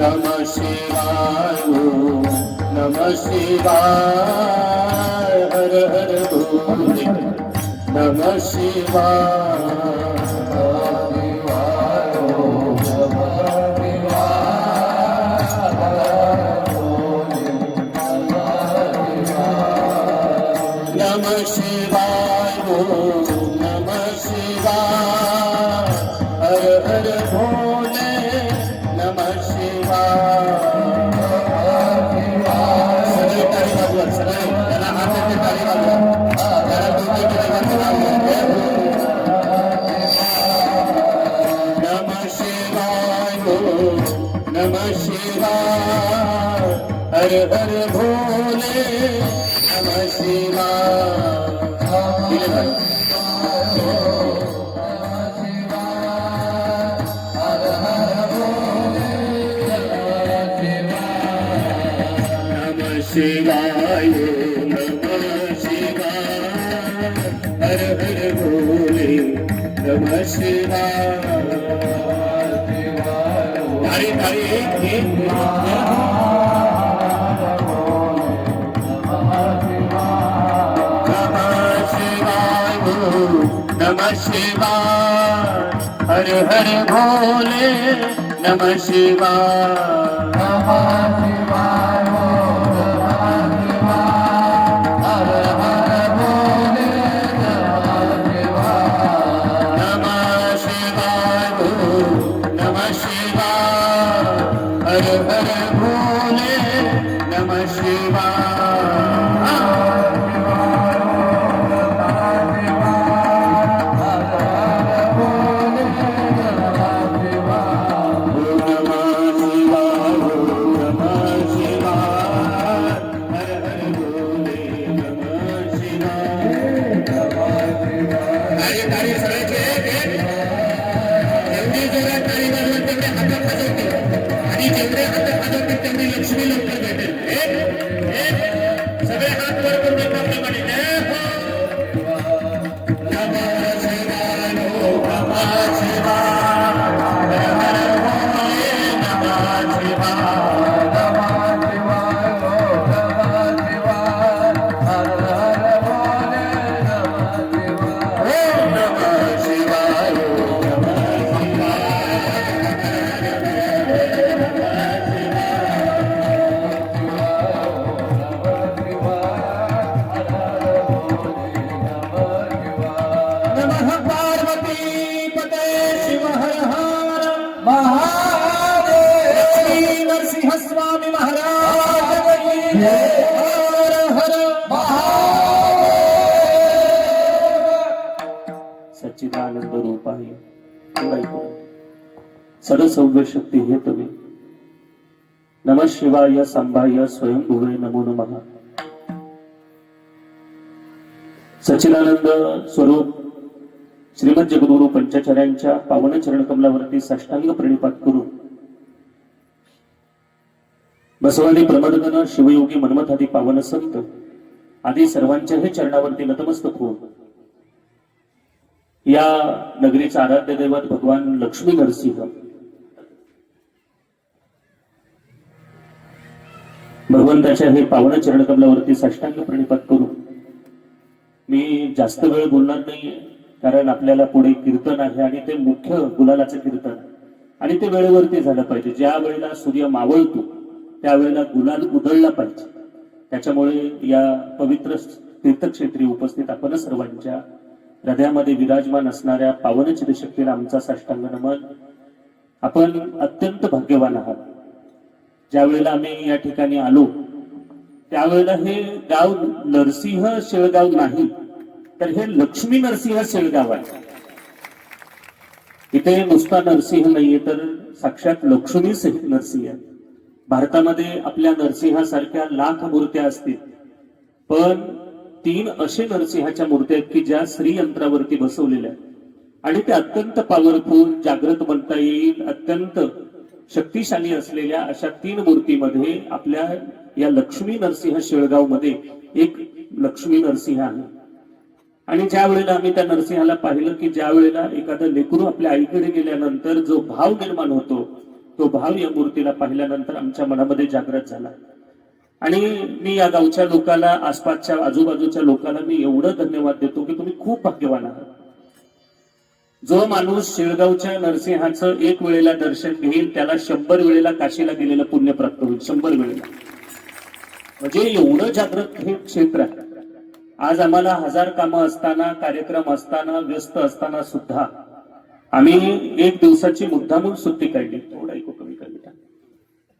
नम शिवाय ओम नम शिवाय हर हर भोले नम शिवाय। शिवाय दिले भाई. नम शिवाय नम शिवाय हर हर भोले नम शिवाय तारी तारी शिवाय हर हर भोले नम शिवाय हर रूप आहे. नरसिंह महाराज सच्चिदानंद शक्ती हे तुम्ही. नम शिवाय संभाय स्वयंभुवे नमो नम. सच्चिदानंद स्वरूप श्रीमद जगद्गुरु पंचाचार्यांच्या पावन चरण कमलावरती साष्टांग प्रणिपात करून बसवादी प्रमदगण शिवयोगी मनमथादी पावन संत आदी सर्वांच्याही चरणावरती नतमस्तक होऊन या नगरीचे आराध्य दैवत भगवान लक्ष्मी नरसिंह भगवंताच्या हे पावन चरण कमलावरती साष्टांग प्रणिपात करून मी जास्त वेळ बोलणार नाहीये कारण आपल्याला पुढे कीर्तन आहे आणि ते मुख्य गुलालाचं कीर्तन. आणि ते वेळेवरती झालं पाहिजे. ज्या वेळेला सूर्य मावळतो त्यावेळेला गुलाल उधळला पाहिजे. त्याच्यामुळे या पवित्र तीर्थक्षेत्री उपस्थित आपण सर्वांच्या हृदयामध्ये विराजमान असणाऱ्या पावन चिरशक्तीला आमचा साष्टांग नमन आपण अत्यंत भाग्यवान आहात. ज्या वेळेला आम्ही या ठिकाणी आलो त्यावेळेला हे गाव नरसिंह शेळगाव नाही. तर हे लक्ष्मी नरसिंह शेळगाव आहे. इथे नुसता नरसिंह नाहीये तर साक्षात लक्ष्मी नरसिंह. भारतामध्ये आपल्या नरसिंहासारख्या लाख मूर्त्या असतील. पण तीन असे नरसिंहाच्या मूर्त्या आहेत की ज्या श्रीयंत्रावरती बसवलेल्या आहेत. आणि ते अत्यंत पॉवरफुल जागृत म्हणता येईल अत्यंत शक्तिशाली असलेल्या अशा तीन मूर्तीमध्ये आपल्या या लक्ष्मी नरसिंह शेळगावमध्ये एक लक्ष्मी नरसिंह आहे. आणि ज्या वेळेला आम्ही त्या नरसिंहाला पाहिलं की ज्या वेळेला एखादं लेकरू आपल्या आईकडे गेल्यानंतर जो भाव निर्माण होतो तो भाव या मूर्तीला पाहिल्यानंतर आमच्या मनामध्ये जागृत झाला. आणि मी या गावच्या लोकाला आसपासच्या आजूबाजूच्या लोकांना मी एवढं धन्यवाद देतो की तुम्ही खूप भाग्यवान आहात. जो माणूस शेळगावच्या नरसिंहाचं एक वेळेला दर्शन घेईल त्याला शंभर वेळेला काशीला गेलेलं पुण्य प्राप्त होईल शंभर वेळेला. म्हणजे एवढं जागृत हे क्षेत्र आहे. आज आम्हाला हजार कामं असताना कार्यक्रम असताना व्यस्त असताना सुद्धा आम्ही एक दिवसाची मुद्दामून सुट्टी काढली. थोडा ऐकू कमी कमी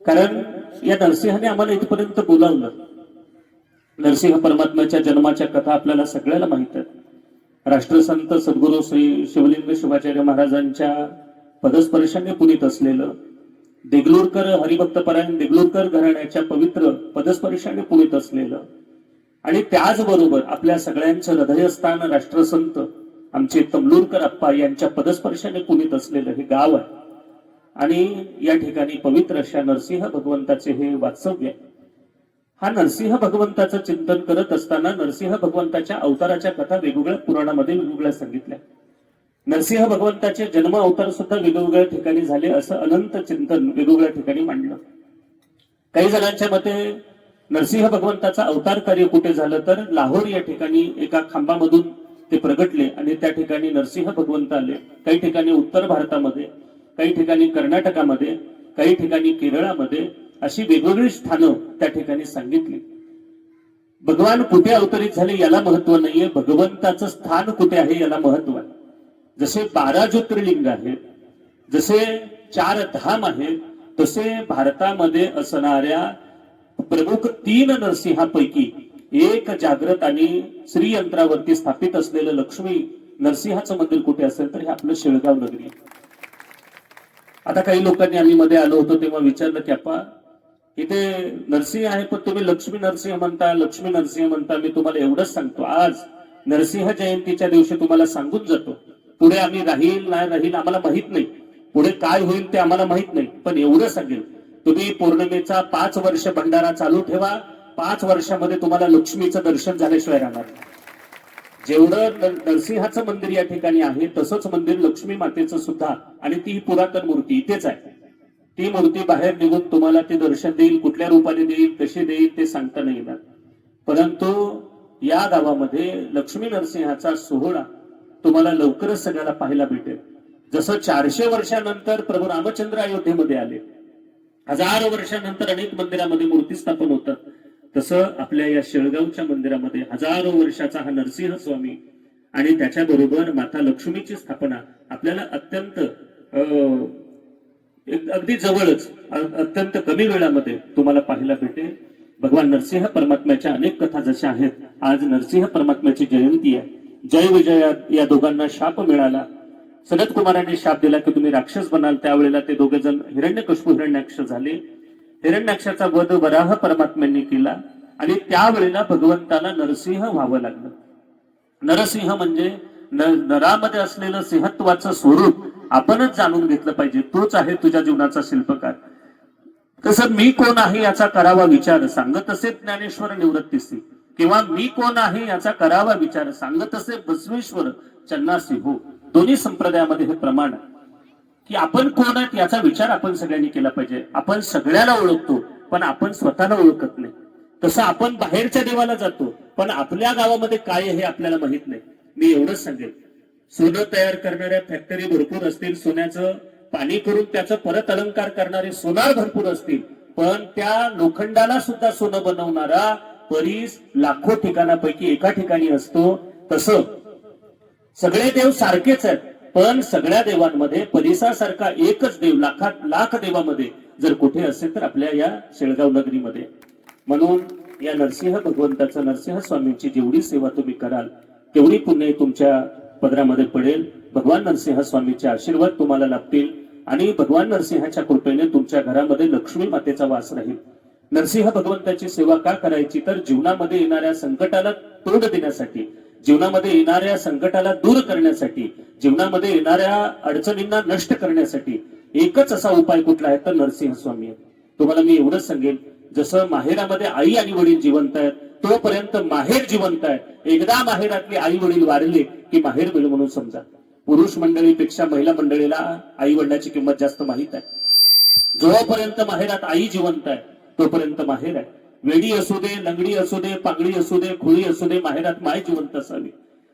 कारण या नरसिंहाने आम्हाला इथपर्यंत बोलावलं. नरसिंह परमात्म्याच्या जन्माच्या कथा आपल्याला सगळ्याला माहीत आहेत. राष्ट्रसंत सद्गुरू श्री शिवलिंग शिवाचार्य महाराजांच्या पदस्पर्शाने पुनीत असलेलं देगलूरकर हरिभक्तपरायण देगलूरकर घराण्याच्या पवित्र पदस्पर्शाने पुनीत असलेलं आणि त्याचबरोबर आपल्या सगळ्यांचं हृदयस्थान राष्ट्रसंत आमचे तमलूरकर अप्पा यांच्या पदस्पर्शाने पुनीत असलेलं हे गाव आहे. आणि या ठिकाणी पवित्र अशा नरसिंह भगवंताचे हे वास्तव्य आहे. हा नरसिंह भगवंताचं चिंतन करत असताना नरसिंह भगवंताच्या अवताराच्या कथा वेगवेगळ्या पुराणामध्ये वेगवेगळ्या सांगितल्या. नरसिंह भगवंताचे जन्म अवतार सुद्धा वेगवेगळ्या ठिकाणी झाले असं अनंत चिंतन वेगवेगळ्या ठिकाणी मांडलं. काही जणांच्या मते नरसिंह भगवंताचा अवतार कार्य कुठे झालं तर लाहोर या ठिकाणी एका खांबामधून ते प्रगटले आणि त्या ठिकाणी नरसिंह भगवंत आले. काही ठिकाणी उत्तर भारतामध्ये काही ठिकाणी कर्नाटकामध्ये काही ठिकाणी केरळामध्ये अशी वेगवेगळी स्थानं त्या ठिकाणी सांगितली. भगवान कुठे अवतरित झाले याला महत्त्व नाहीये. भगवंताचं स्थान कुठे आहे याला महत्त्व आहे. जसे बारा ज्योतिर्लिंग आहेत जसे चार धाम आहेत तसे भारतामध्ये असणाऱ्या प्रमुख तीन नरसिंहापैकी एक जागृत आणि श्री यंत्रावरती स्थापित असलेलं लक्ष्मी नरसिंहाचं मंदिर कुठे असेल तर हे आपलं शेळगाव नगरी. आता काही लोकांनी आम्ही मध्ये आलो होतो तेव्हा विचारलं की आपा इथे नरसिंह आहे पण तुम्ही लक्ष्मी नरसिंह म्हणता लक्ष्मी नरसिंह म्हणता मी तुम्हाला एवढंच सांगतो. आज नरसिंह जयंतीच्या दिवशी तुम्हाला सांगून जातो. पुढे आम्ही राहील नाही राहील आम्हाला माहीत नाही. पुढे काय होईल ते आम्हाला माहीत नाही. पण एवढं सांगेल तुम्ही पौर्णिमेचा पाच वर्ष भंडारा चालू ठेवा. पाच वर्षामध्ये तुम्हाला लक्ष्मीचं दर्शन झाल्याशिवाय राहणार जेवढं नरसिंहाचं मंदिर या ठिकाणी आहे तसंच मंदिर लक्ष्मी मातेचं सुद्धा आणि ती पुरातन मूर्ती इथेच आहे. ती मूर्ती बाहेर निघून तुम्हाला ते दर्शन देईल कुठल्या रूपाने देईल कशी देईल ते सांगता नाही येणार. परंतु या गावामध्ये लक्ष्मी नरसिंहाचा सोहळा तुम्हाला लवकरच सगळ्याला पाहायला भेटेल. जसं चारशे वर्षानंतर प्रभू रामचंद्र अयोध्येमध्ये आले हजारो वर्षानंतर अनेक मंदिरामध्ये मूर्ती स्थापन होतात तसं आपल्या या शेळगावच्या मंदिरामध्ये हजारो वर्षाचा हा नरसिंह स्वामी आणि त्याच्याबरोबर माता लक्ष्मीची स्थापना आपल्याला अत्यंत अं, एक- अगदी जवळच अत्यंत कमी वेळामध्ये तुम्हाला पाहायला भेटेल. भगवान नरसिंह परमात्म्याच्या अनेक कथा जशा आहेत आज नरसिंह परमात्म्याची जयंती आहे. जय विजया या दोघांना शाप मिळाला. सनत कुमारांनी शाप दिला की तुम्ही राक्षस बनाल. त्यावेळेला ते दोघे जण हिरण्यकश्यप हिरण्याक्ष झाले. हिरण्याक्षाचा वध वराह परमात्म्यांनी केला आणि त्यावेळेला भगवंताला नरसिंह व्हावं लागलं. नरसिंह म्हणजे नरामध्ये असलेलं सिंहत्वाचं स्वरूप आपणच जाणून घेतलं पाहिजे. तोच आहे तुझ्या जीवनाचा शिल्पकार. तसं मी कोण आहे याचा करावा विचार सांगत असे ज्ञानेश्वर निवृत्तीसी. किंवा मी कोण आहे याचा करावा विचार सांगत असे बसवेश्वर चन्नासी हो. दोन्ही संप्रदायामध्ये हे प्रमाण की आपण कोण आहेत याचा विचार आपण सगळ्यांनी केला पाहिजे. आपण सगळ्याला ओळखतो पण आपण स्वतःला ओळखत नाही. तसं आपण बाहेरच्या देवाला जातो पण आपल्या गावामध्ये काय हे आपल्याला माहीत नाही. मी एवढंच सांगेन. सोनं तयार करणाऱ्या फॅक्टरी भरपूर असतील सोन्याचं पाणी करून त्याचं परत अलंकार करणारे सोनार भरपूर असतील पण त्या लोखंडाला सुद्धा सोनं बनवणारा परीस लाखो ठिकाणापैकी एका ठिकाणी असतो. तसं सगळे देव सारखेच आहेत. पण सगळ्या देवांमध्ये परिसासारखा एकच देव लाखात लाख देवामध्ये जर कुठे असेल तर आपल्या या शेळगाव नगरीमध्ये. म्हणून या नरसिंह भगवंताचा नरसिंह स्वामींची जेवढी सेवा तुम्ही कराल तेवढी पुण्य तुमच्या पदरामध्ये पडेल. भगवान नरसिंह स्वामीचे आशीर्वाद तुम्हाला लाभतील आणि भगवान नरसिंहाच्या कृपेने तुमच्या घरामध्ये लक्ष्मी मातेचा वास राहील. नरसिंह भगवंताची सेवा का करायची? तर जीवनामध्ये येणाऱ्या संकटाला तोंड देण्यासाठी. जीवनामध्ये येणाऱ्या संकटाला दूर करण्यासाठी जीवनामध्ये येणाऱ्या अडचणींना नष्ट करण्यासाठी एकच असा उपाय कुठला आहे तर नरसिंह स्वामी आहे. तुम्हाला मी एवढंच सांगेन जसं माहेरामध्ये आई आणि वडील जिवंत आहेत तोपर्यंत माहेर जिवंत आहे. एकदा माहेरातले आई वडील वारले की माहेर मिळ म्हणून समजा. पुरुष मंडळीपेक्षा महिला मंडळीला आई वडिलाची किंमत जास्त माहीत आहे. जोपर्यंत माहेरात आई जिवंत आहे तोपर्यंत माहेर आहे. वेडी असू दे लंगडी असू दे पांगडी असू दे खुळी असू दे माहेरात माय जिवंत असावी.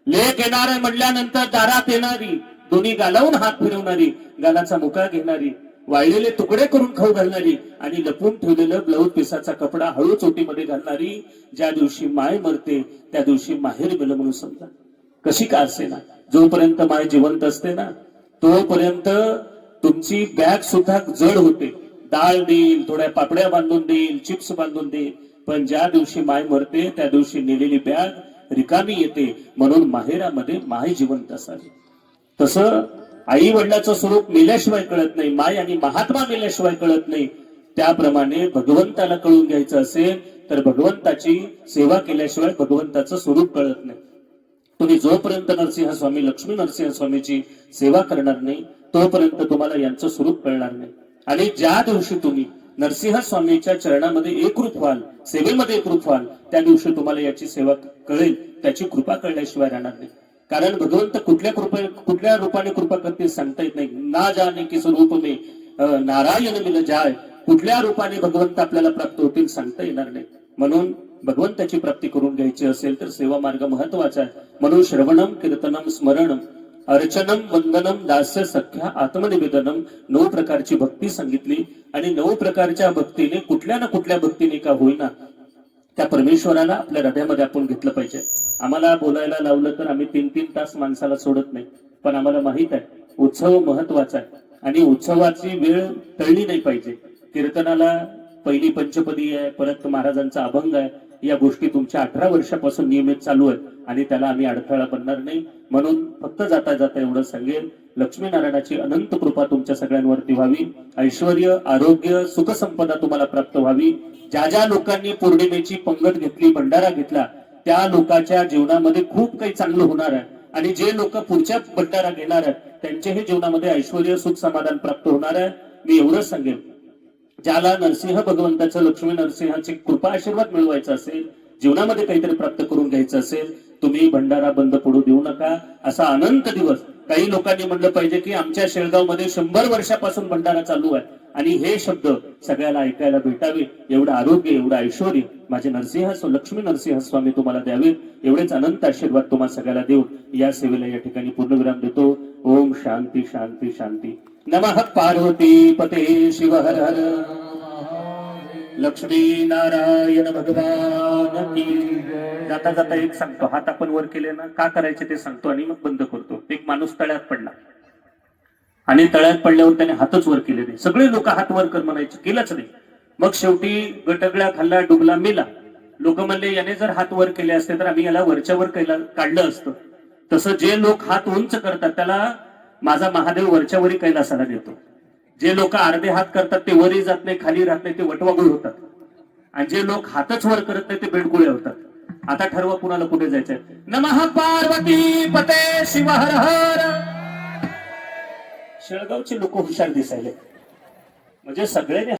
लेख येणार आहे म्हटल्यानंतर दारात येणारी दोन्ही गालावून हात फिरवणारी गालाचा मुका घेणारी वाळलेले तुकडे करून खाऊ घालणारी आणि लपून ठेवलेलं ब्लाऊज पिसाचा कपडा हळू चोटीमध्ये घालणारी ज्या दिवशी माय मरते त्या दिवशी माहेर गेलं म्हणून समजा. कशी का असे ना? जोपर्यंत माय जिवंत असते ना तोपर्यंत तुमची बॅग सुद्धा जड होते. डाळ देईल थोड्या पापड्या बांधून देईल चिप्स बांधून देईल. पण ज्या दिवशी माय मरते त्या दिवशी नेलेली बॅग रिकामी येते. म्हणून माहेरामध्ये माय जिवंत असावी. तसं आई वडिलाचं स्वरूप मेल्याशिवाय कळत नाही. माय आणि महात्मा मेल्याशिवाय कळत नाही. त्याप्रमाणे भगवंताला कळून घ्यायचं असेल तर भगवंताची सेवा केल्याशिवाय भगवंताचं स्वरूप कळत नाही. तुम्ही जोपर्यंत नरसिंह स्वामी लक्ष्मी नरसिंह स्वामीची सेवा करणार नाही तोपर्यंत तुम्हाला यांचं स्वरूप कळणार नाही. आणि ज्या दिवशी तुम्ही नरसिंह स्वामीच्या चरणामध्ये एकरूप व्हाल सेवेमध्ये एकरूप व्हाल त्या दिवशी तुम्हाला याची सेवा कळेल त्याची कृपा कळल्याशिवाय राहणार नाही. कारण भगवंत कुठल्या कृपा कुठल्या रूपाने कृपा करतील सांगता येत नाही. ना जाने की स्वरूप मे नारायण मिल जाय. कुठल्या रूपाने भगवंत आपल्याला प्राप्त होतील सांगता येणार नाही. म्हणून भगवंताची प्राप्ती करून घ्यायची असेल तर सेवा मार्ग महत्त्वाचा आहे. म्हणून श्रवणम कीर्तनम स्मरणम अर्चनम वंदनम दास्य सख्या आत्मनिवेदनम नऊ प्रकारची भक्ती सांगितली. आणि नऊ प्रकारच्या भक्तीने कुठल्या ना कुठल्या भक्तीने का होईना त्या परमेश्वराला आपल्या हृदयामध्ये आपण घेतलं पाहिजे. आम्हाला बोलायला लावलं तर आम्ही तीन तीन तास माणसाला सोडत नाही. पण आम्हाला माहीत आहे उत्सव महत्त्वाचा आहे. आणि उत्सवाची वेळ टळली नाही पाहिजे. कीर्तनाला पहिली पंचपदी आहे परत महाराजांचा अभंग आहे. या गोष्टी तुमच्या अठरा वर्षापासून नियमित चालू आहेत आणि त्याला आम्ही अडथळा बनणार नाही. म्हणून फक्त जाता जाता एवढं सांगेल लक्ष्मीनारायणाची अनंत कृपा तुमच्या सगळ्यांवरती व्हावी. ऐश्वर आरोग्य सुखसंपदा तुम्हाला प्राप्त व्हावी. ज्या ज्या लोकांनी पौर्णिमेची पंगत घेतली भंडारा घेतला त्या लोकांच्या जीवनामध्ये खूप काही चांगलं होणार आहे. आणि जे लोक पुढच्या भंडारा घेणार आहेत त्यांच्याही जीवनामध्ये ऐश्वर सुख समाधान प्राप्त होणार आहे. मी एवढंच सांगेन. ज्याला नरसिंह भगवंताचं लक्ष्मी नरसिंहाची कृपा आशीर्वाद मिळवायचा असेल जीवनामध्ये काहीतरी प्राप्त करून घ्यायचं असेल तुम्ही भंडारा बंद पडू देऊ नका. असा अनंत दिवस काही लोकांनी म्हणलं पाहिजे की आमच्या शेळगावमध्ये शंभर वर्षापासून भंडारा चालू आहे. आणि हे शब्द सगळ्याला ऐकायला भेटावे एवढं आरोग्य एवढं ऐश्वर माझे नरसिंह लक्ष्मी नरसिंह स्वामी तुम्हाला द्यावे. एवढेच अनंत आशीर्वाद तुम्हाला सगळ्याला देऊन या सेवेला या ठिकाणी पूर्णविराम देतो. ओम शांती शांती शांती. नमः पार्वती पते शिव हर हर। लक्ष्मी नारायण भगवान की जाता जाता एक सांगतो हात आपण वर केले ना का करायचे ते सांगतो आणि मग बंद करतो. एक माणूस तळ्यात पडला. आणि तळ्यात पडल्यावर त्याने हातच वर केले नाही. सगळे लोक हात वर कर म्हणायचे केलंच नाही. मग शेवटी गटगळ्या खाल्ला डुबला मेला. लोक म्हणले याने जर हात वर केले असते तर आम्ही याला वरच्या वर केला काढलं असतं. तसं जे लोक हात उंच करतात त्याला माझा महादेव वरच्या वरी कैलासाला नेतो. जे लोक अर्धे हात करतात ते वरी जात नाही खाली राहत नाही ते वटवागुळ होतात. आणि जे लोक हातच वर करत नाही ते बेडगुळे होतात. आता ठरवा कुणाला कुठे जायचंय. नमः पार्वती पते शिव हर हर. शेळगावचे लोक हुशार दिसायले म्हणजे सगळ्यांनी